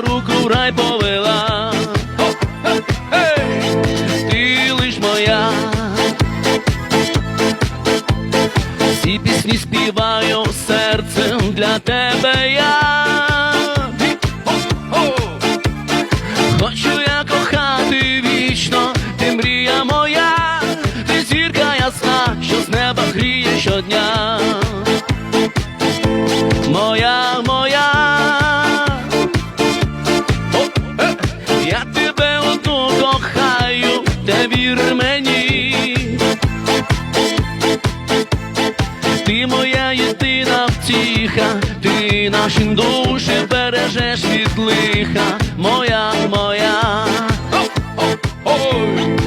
руку в рай повела. Ти лиш моя. Всі пісні співаю серцем для тебе я. Хочу я кохати вічно, ти мрія моя, ти зірка ясна, що з неба гріє щодня. Моя. Наші душі бережеш від лиха, моя, моя,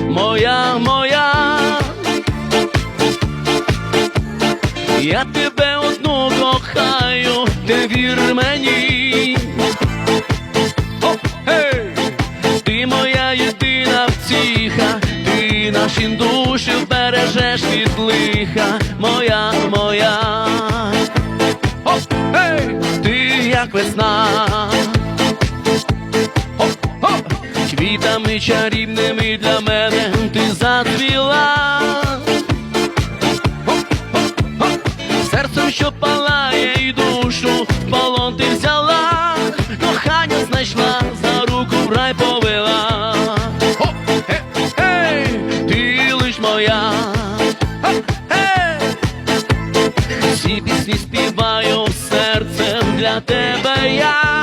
моя, моя. Я тебе одну кохаю, ти вір мені. Ти моя єдина втіха, ти наші душі бережеш від лиха, моя, моя. Як весна. Квітами чарівними для мене ти зацвіла. Серцем, що палає і душу полон ти взяла, кохання знайшла, за руку в рай повела. О, е, ти лиш моя. Всі пісні